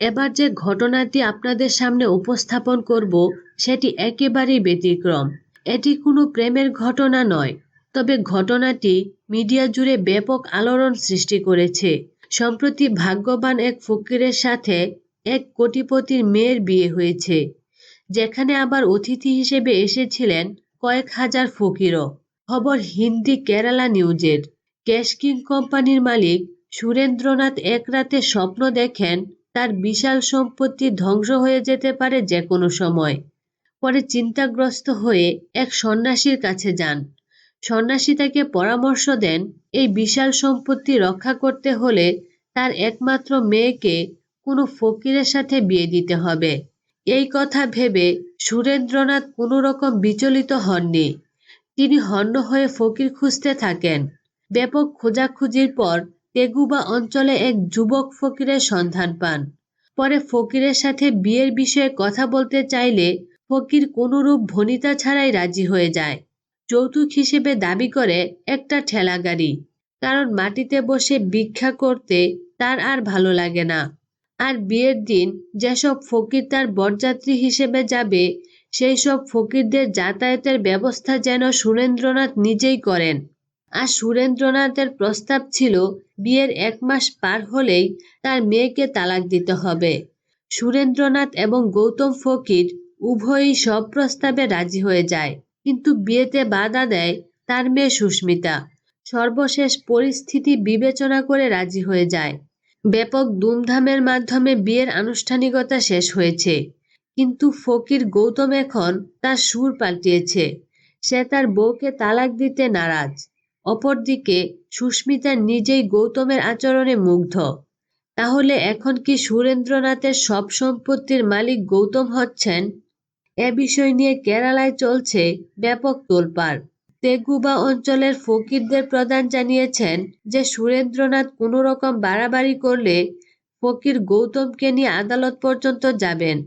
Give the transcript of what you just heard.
এবার যে ঘটনাটি আপনাদের সামনে উপস্থাপন করব, সেটি একেবারেই ব্যতিক্রম। এটি কোনো প্রেমের ঘটনা নয়, তবে ঘটনাটি মিডিয়া জুড়ে ব্যাপক আলোড়ন সৃষ্টি করেছে। সম্প্রতি ভাগ্যবান এক ফকিরের সাথে এক কোটিপতির মেয়ের বিয়ে হয়েছে, যেখানে আবার অতিথি হিসেবে এসেছিলেন কয়েক হাজার ফকিরও। খবর হিন্দি কেরালা নিউজের। ক্যাশ কিং কোম্পানির মালিক সুরেন্দ্রনাথ এক রাতে স্বপ্ন দেখেন তার বিশাল সম্পত্তি ধ্বংস হয়ে যেতে পারে যে কোনো সময়। পরে চিন্তাগ্রস্ত হয়ে এক সন্ন্যাসীর কাছে যান। সন্ন্যাসী তাকে পরামর্শ দেন, এই বিশাল সম্পত্তি রক্ষা করতে হলে তার একমাত্র মেয়েকে কোনো ফকিরের সাথে বিয়ে দিতে হবে এই কথা ভেবে সুরেন্দ্রনাথ কোনো রকম বিচলিত হননি। তিনি হন্য হয়ে ফকির খুঁজতে থাকেন। ব্যাপক খোঁজাখুঁজির পর তেগুবা অঞ্চলে এক যুবক ফকিরের সন্ধান পান। পরে ফকিরের সাথে বিয়ের বিষয়ে কথা বলতে চাইলে ফকির কোনরূপ ভনিতা ছাড়াই রাজি হয়ে যায়। যৌতুক হিসেবে দাবি করে একটা ঠেলা গাড়ি, কারণ মাটিতে বসে ভিক্ষা করতে তার আর ভালো লাগে না। আর বিয়ের দিন যেসব ফকির তার বরযাত্রী হিসেবে যাবে, সেই সব ফকিরদের যাতায়াতের ব্যবস্থা যেন সুরেন্দ্রনাথ নিজেই করেন। আর সুরেন্দ্রনাথের প্রস্তাব ছিল, বিয়ের এক মাস পার হলেই তার মেয়েকে তালাক দিতে হবে। সুরেন্দ্রনাথ এবং গৌতম ফকির উভয়ই সব প্রস্তাবে রাজি হয়ে যায়, কিন্তু বিয়েতে বাধা দেয় তার মেয়ে সুস্মিতা। সর্বশেষ পরিস্থিতি বিবেচনা করে রাজি হয়ে যায়। ব্যাপক ধুমধামের মাধ্যমে বিয়ের আনুষ্ঠানিকতা শেষ হয়েছে, কিন্তু ফকির গৌতম এখন তার সুর পাল্টিয়েছে। সে তার বউকে তালাক দিতে নারাজ। অপরদিকে সুস্মিতা নিজেই গৌতমের আচরণে মুগ্ধ। তাহলে এখন কি সুরেন্দ্রনাথের সব সম্পত্তির মালিক গৌতম হচ্ছেন? এ বিষয় নিয়ে কেরালায় চলছে ব্যাপক তোলপাড়। তেগুবা অঞ্চলের ফকিরদের প্রধান জানিয়েছেন যে সুরেন্দ্রনাথ কোনো রকম বাড়াবাড়ি করলে ফকির গৌতমকে নিয়ে আদালত পর্যন্ত যাবেন।